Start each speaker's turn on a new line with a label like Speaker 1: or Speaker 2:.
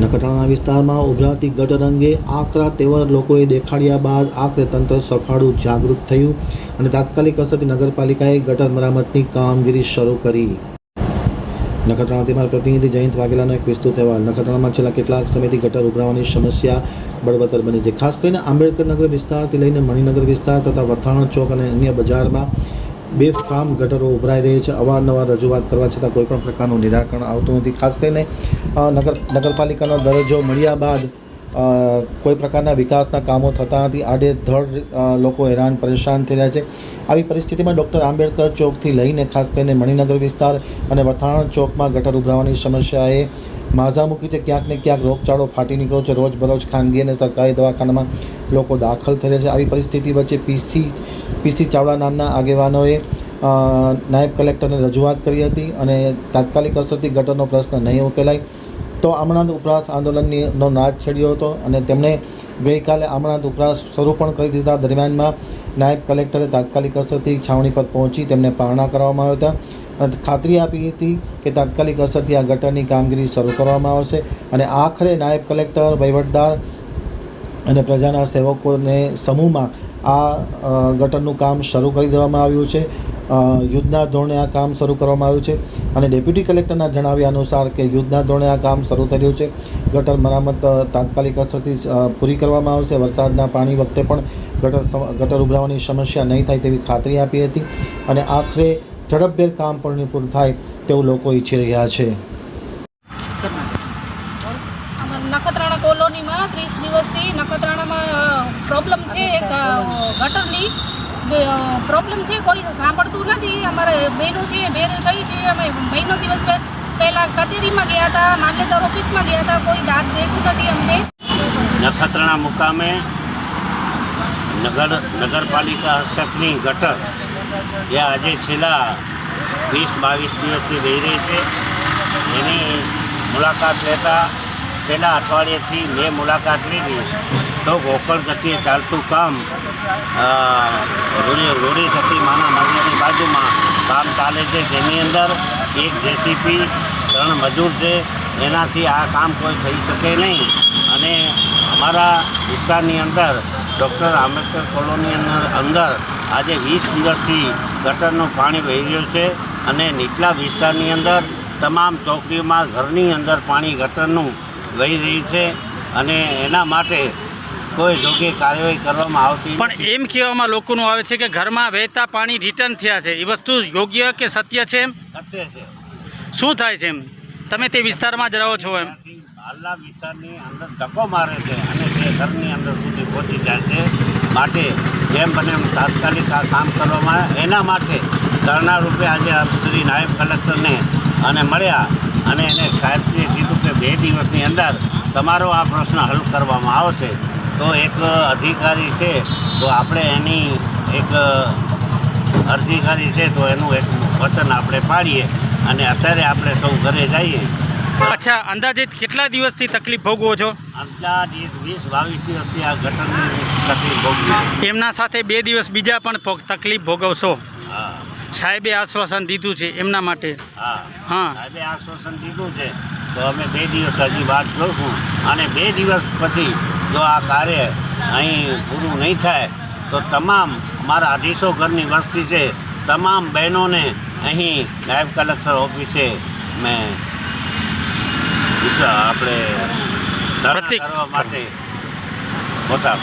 Speaker 1: નખત્રાણા વિસ્તારમાં ઉભરાતી ગટર અંગે આકરા તેવર લોકોએ દેખાડ્યા બાદ આખરે તંત્ર સફાળું જાગૃત થયું અને તાત્કાલિક અસરથી નગરપાલિકાએ ગટર મરામતની કામગીરી શરૂ કરી. નખત્રાણાથી મારા પ્રતિનિધિ જયંત વાઘેલાનો એક વિસ્તૃત અહેવાલ. નખત્રાણામાં છેલ્લા કેટલાક સમયથી ગટર ઉભરાવાની સમસ્યા બળવત્તર બની છે. ખાસ કરીને આંબેડકર નગર વિસ્તારથી લઈને મણિનગર વિસ્તાર તથા વથાણ ચોક અને અન્ય બજારમાં બે ફાર્મ ગટરો ઉભરાઈ રહી છે. અવારનવાર રજૂઆત કરવા છતાં કોઈ પણ પ્રકારનું નિરાકરણ આવતું નથી. ખાસ કરીને નગર, નગરપાલિકાનો દરજ્જો મળ્યા બાદ કોઈ પ્રકારના વિકાસના કામો થતા નથી. આડેધડ લોકો હેરાન, પરેશાન થઈ રહ્યા છે. આવી પરિસ્થિતિમાં ડૉક્ટર આંબેડકર ચોકથી લઈને ખાસ કરીને મણિનગર વિસ્તાર અને વથાણ ચોકમાં ગટર ઉભરાવાની સમસ્યાએ માઝા મૂકી છે, ક્યાંક ને ક્યાંક રોગચાળો ફાટી નીકળ્યો છે. રોજબરોજ ખાનગી અને સરકારી દવાખાનામાં લોકો દાખલ થઈ છે. આવી પરિસ્થિતિ વચ્ચે પીસી પીસી ચાવડા નામના આગેવાનોએ નાયબ કલેક્ટરને રજૂઆત કરી હતી અને તાત્કાલિક અસરથી ગટરનો પ્રશ્ન નહીં ઉકેલાય. તો આમણાંત ઉપરાસ આંદોલનની નો નાદ છેડ્યો હતો અને તેમણે ગઈકાલે આમણાંત ઉપરાસ શરૂ પણ કરી દીધા. દરમિયાનમાં નાયબ કલેક્ટરે તાત્કાલિક અસરથી છાવણી પર પહોંચી તેમને પારણા કરવામાં આવ્યા હતા. ખાતરી આપી હતી કે તાત્કાલિક અસરથી આ ગટરની કામગીરી શરૂ કરવામાં આવશે અને આખરે નાયબ કલેક્ટર વહીવટદાર અને પ્રજાના સેવકોને સમૂહમાં આ ગટરનું કામ શરૂ કરી દેવામાં આવ્યું છે. યુદ્ધના ધોરણે આ કામ શરૂ કરવામાં આવ્યું છે અને ડેપ્યુટી કલેક્ટરના જણાવ્યા અનુસાર કે યુદ્ધના ધોરણે આ કામ શરૂ રહ્યું છે. ગટર મરામત તાત્કાલિક અસરથી પૂરી કરવામાં આવશે. વરસાદના પાણી વખતે પણ ગટર ગટર ઉભરાવાની સમસ્યા નહીં થાય તેવી ખાતરી આપી હતી અને આખરે ઝડપભેર કામ પણ નિપુણ થાય તેવું લોકો ઈચ્છી રહ્યા છે.
Speaker 2: નખત્રાણા કોલોનીમાં ત્રીસ દિવસથી નખત્રાણામાં પ્રોબ્લેમ છે એક ગટરની. પ્રોબ્લેમ છે કોઈ સાંભળતું નથી. અમારે બહેનો છે બેન થઈ છે. અમે મહિનો દિવસ પહેલાં કચેરીમાં ગયા હતા મામલેદાર ઓફિસમાં ગયા હતા. કોઈ દાદ દેતું નથી અમને.
Speaker 3: નખત્રાણા મુકામે નગર નગરપાલિકા હસ્તકની ગટર જે આજે છેલ્લા વીસ, બાવીસ દિવસથી વહી રહી છે. એની મુલાકાત લેતા છેલ્લા અઠવાડિયેથી મેં મુલાકાત લીધી. તો ગોકળ ગતિએ ચાલતું કામ રોડી સતી માના મંદિરની બાજુમાં કામ ચાલે છે. જેની અંદર એક જેસીપી, ત્રણ મજૂર છે. એનાથી આ કામ કોઈ થઈ શકે નહીં. અને અમારા વિસ્તારની અંદર ડૉક્ટર આંબેડકર કોલોની અંદર આજે વીસ દિવસથી ગટરનું પાણી વહી રહ્યું છે અને નીચલા વિસ્તારની અંદર તમામ ચોકડીઓમાં ઘરની અંદર પાણી ગટરનું વહી રહ્યું છે અને એના માટે કોઈ યોગ્ય કાર્યવાહી કરવામાં આવતી
Speaker 4: પણ એમ કહેવામાં લોકોનું આવે છે કે ઘરમાં વહેતા પાણી રિટર્ન થયા છે. એ વસ્તુ યોગ્ય કે સત્ય છે
Speaker 3: સત્ય છે.
Speaker 4: શું થાય છે એમ? તમે તે વિસ્તારમાં જ રહો છો એમ?
Speaker 3: હાલના વિસ્તારની અંદર ધક્કો મારે છે અને તે ઘરની અંદર સુધી પહોંચી જાય છે. માટે જેમ બને એમ તાત્કાલિક આ કામ કરવામાં એના માટે ધરણા રૂપે આજે શ્રી નાયબ કલેક્ટરને અને મળ્યા અને એને સાહેબશ્રીએ કીધું કે બે દિવસની અંદર તમારો આ પ્રશ્ન હલ કરવામાં આવશે. તો એક અધિકારી છે, તો આપણે એની એક અધિકારી છે, તો એનું એક વચન આપણે પાડીએ અને અત્યારે આપણે સૌ ઘરે જઈએ.
Speaker 4: અચ્છા અંદાજિત કેટલા દિવસથી તકલીફ ભોગવો છો? એમના સાથે બે દિવસ બીજા પણ તકલીફ ભોગવશો. સાહેબે આશ્વાસન દીધું છે એમના માટે?
Speaker 3: હા.
Speaker 4: હા.
Speaker 3: સાહેબે આશ્વાસન દીધું છે. તો અમે બે દિવસ હજી વાત જોશું અને બે દિવસ પછી જો આ કાર્ય અહીં પૂરું નહીં થાય તો તમામ અમારા અઢીસો ઘરની વસ્તી છે. તમામ બહેનોને અહીં નાયબ કલેક્ટર ઓફિસે મેં આપણે
Speaker 4: પ્રતિક-
Speaker 3: કરવા માટે. પોતા